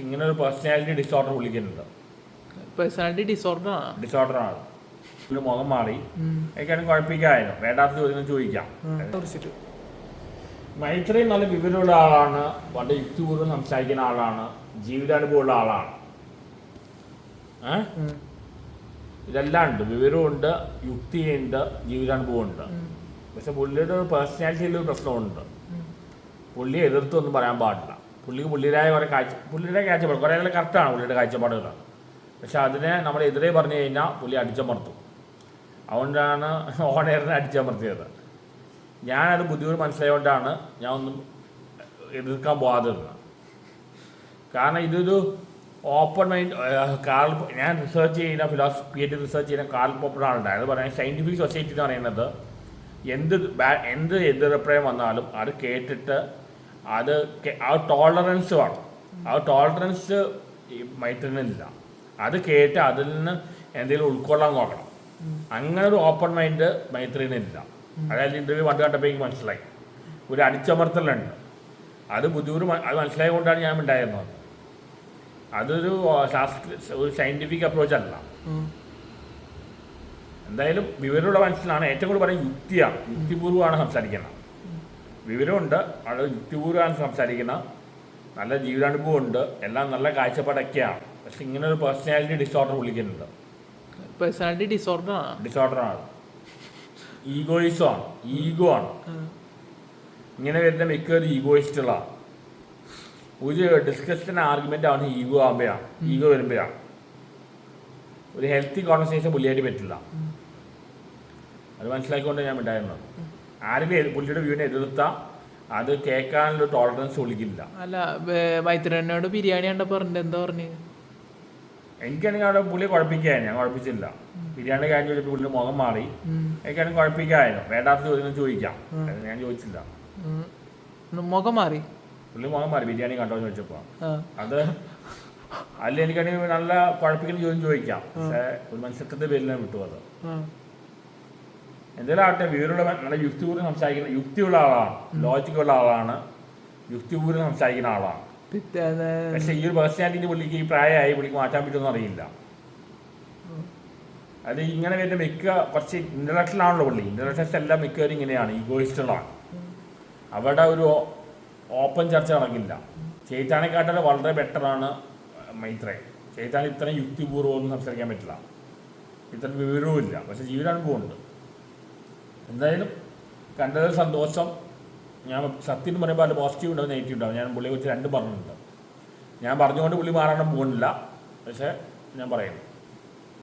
ഇങ്ങനെ ഒരു personality disorder വിളിക്കുന്നുണ്ട് പേഴ്സണാലിറ്റി ഡിസോർഡർ ആണ് ഡിസോർഡറാണ് ഒരു മുഖം മാറി. എനിക്കാണ് കുഴപ്പിക്കായിരുന്നു. വേണ്ടാത്ത ചോദ്യം ചോദിക്കാം. മൈത്രി നല്ല വിവരമുള്ള ആളാണ്. വളരെ യുക്തിപൂർവം സംസാരിക്കുന്ന ആളാണ്. ജീവിതാനുഭവമുള്ള ആളാണ്? ഇതെല്ലാം ഉണ്ട്. വിവരമുണ്ട് യുക്തിയുണ്ട് ജീവിതാനുഭവമുണ്ട്. പക്ഷെ പുള്ളിയുടെ ഒരു പേഴ്സണാലിറ്റിയിൽ ഒരു പ്രശ്നമുണ്ട്. പുള്ളിയെ എതിർത്തൊന്നും പറയാൻ പാടില്ല. പുള്ളിക്ക് പുള്ളിയുടേതായ കുറേ കാഴ്ച പുള്ളിയുടെ കാഴ്ചപ്പാട് കുറേ നല്ല കറക്റ്റാണ് പുള്ളിയുടെ കാഴ്ചപ്പാടുകൾ. പക്ഷെ അതിനെ നമ്മൾ എതിരെ പറഞ്ഞു കഴിഞ്ഞാൽ പുള്ളി അടിച്ചമർത്തും. അതുകൊണ്ടാണ് ഓണേറിനെ അടിച്ചമർത്തിയത്. ഞാനത് ബുദ്ധിമുട്ട് മനസ്സിലായതുകൊണ്ടാണ് ഞാൻ ഒന്നും എതിർക്കാൻ പോകാതിരുന്നത് കാരണം ഇതൊരു ഓപ്പൺ മൈൻഡ് കാൾ ഞാൻ റിസർച്ച് ചെയ്യുന്ന ഫിലോസഫി ആയിട്ട് റിസർച്ച് ചെയ്യുന്ന കാൾ പോപ്പറാണ് അത് പറയാൻ സയന്റിഫിക് സൊസൈറ്റി എന്ന് പറയുന്നത്. എന്ത് എന്ത് എതിരഭിപ്രായം വന്നാലും അത് കേട്ടിട്ട് അത് ആ ടോളറൻസ് വേണം. ആ ടോളറൻസ് മൈത്രിനില്ല അത് കേട്ട് അതിൽ നിന്ന് എന്തെങ്കിലും ഉൾക്കൊള്ളാൻ നോക്കണം. അങ്ങനെ ഒരു ഓപ്പൺ മൈൻഡ് മൈത്രിനില്ല. അതായത് ഇന്റർവ്യൂ പണ്ട് കണ്ടപ്പോൾ എനിക്ക് മനസ്സിലായി. ഒരു അടിച്ചമർത്തലുണ്ട്. അത് ബുദ്ധിമുട്ട് അത് മനസ്സിലായത് കൊണ്ടാണ് ഞാൻ ഉണ്ടായിരുന്നത് അതൊരു ശാസ്ത്ര ഒരു സയന്റിഫിക് അപ്രോച്ച് അല്ല. എന്തായാലും വിവരമുള്ള മനസ്സിലാണ് ഏറ്റവും കൂടുതൽ പറയുന്നത് യുക്തിയാണ്. യുക്തിപൂർവമാണ് സംസാരിക്കുന്നത്. വിവരമുണ്ട്. അത് യുക്തിപൂർവമാണ് സംസാരിക്കുന്നത്. നല്ല ജീവിതാനുഭവം ഉണ്ട് എല്ലാം നല്ല കാഴ്ചപ്പാടൊക്കെയാണ്. പക്ഷെ ഇങ്ങനെ ഒരു പേഴ്സണാലിറ്റി ഡിസോർഡർ വിളിക്കുന്നുണ്ട് പേഴ്സണാലിറ്റി ഡിസോർഡർ ആണ്. ഡിസോർഡറാണ് ഈഗോയിസം ആണ്. ഈഗോ ആണ്. ഇങ്ങനെ വരുന്ന മിക്കവരും ഈഗോയിസ്റ്റുകളാണ് ഒരു ഡിസ്കഷൻ ആർഗ്യുമെന്റ് ആണ് ഈഗോ ആകുമ്പോഴാണ് ഈഗോ വരുമ്പോഴാണ്. ഒരു ഹെൽത്തി കോൺവെർസേഷൻ പുള്ളിയായിട്ട് പറ്റില്ല. അത് മനസ്സിലാക്കിക്കൊണ്ട് ഞാൻ ഉണ്ടായിരുന്നത് ആരെങ്കിലും പുള്ളിയുടെ വ്യൂവിനെ എതിർത്ത. അത് കേൾക്കാനുള്ള ടോളറൻസ് ഒളിക്കില്ല. അല്ല വൈത്തിരനോട് ബിരിയാണി കണ്ടപ്പോ പറഞ്ഞത് എന്താ പറഞ്ഞു? എനിക്കാണെങ്കിൽ അവിടെ പുള്ളിയെ കുഴപ്പിക്കായിരുന്നു ഞാൻ കുഴപ്പിച്ചില്ല. ബിരിയാണി കാര്യം ചോദിച്ചപ്പോൾ പുള്ളിയുടെ മുഖം മാറി. എനിക്കാണെങ്കിൽ കുഴപ്പിക്കായിരുന്നു വേണ്ടാത്ത ചോദ്യങ്ങൾ ചോദിക്കാം. ഞാൻ ചോദിച്ചില്ല. മുഖം മാറി. പുള്ളി മുഖം മാറി. ബിരിയാണി കണ്ടോ എന്ന് ചോദിച്ചപ്പോൾ അത് അല്ല എനിക്കാണെങ്കിൽ നല്ല കുഴപ്പിക്കുന്ന ചോദ്യം ചോദിക്കാം. പക്ഷേ ഒരു മനുഷ്യത്തിന്റെ പേരിലാണ് വിട്ടു അത്. ആ എന്തെങ്കിലും ആവട്ടെ വിവരമുള്ള നല്ല യുക്തിപൂർവം സംസാരിക്കുന്ന യുക്തിയുള്ള ആളാണ് ലോജിക്കുള്ള ആളാണ് യുക്തിപൂർവം സംസാരിക്കുന്ന ആളാണ്. പക്ഷെ ഈ ഒരു പേഴ്സണാലിറ്റി പുള്ളിക്ക് ഈ പ്രായമായി പുള്ളിക്ക് മാറ്റാൻ പറ്റുമെന്ന് അറിയില്ല. അത് ഇങ്ങനെ വരുന്ന മിക്ക കുറച്ച് ഇന്റലക്ഷൻ ആണല്ലോ പുള്ളി. ഇന്റലക്ഷൻസ് എല്ലാം മിക്കവരും ഇങ്ങനെയാണ് ഈഗോയിസ്റ്റുകളാണ് അവിടെ ഒരു ഓപ്പൺ ചർച്ച നടക്കില്ല. ചെയ്താനെക്കാട്ടിലും വളരെ ബെറ്ററാണ് മൈത്രേ. ചേച്ചാൻ ഇത്രയും യുക്തിപൂർവം ഒന്നും സംസാരിക്കാൻ പറ്റില്ല. ഇത്ര വിവരവും ഇല്ല പക്ഷെ ജീവിതാനുഭവം ഉണ്ട് എന്തായാലും കണ്ടതിൽ സന്തോഷം. ഞാൻ സത്യം എന്ന് പറയുമ്പോൾ അത് പോസിറ്റീവ് ഉണ്ടാവും നെഗറ്റീവ് ഉണ്ടാവും. ഞാൻ പുള്ളിയെ കുറിച്ച് രണ്ടും പറഞ്ഞിട്ടുണ്ട്. ഞാൻ പറഞ്ഞുകൊണ്ട് പുള്ളി മാറാനും പോകുന്നില്ല. പക്ഷേ ഞാൻ പറയുന്നു.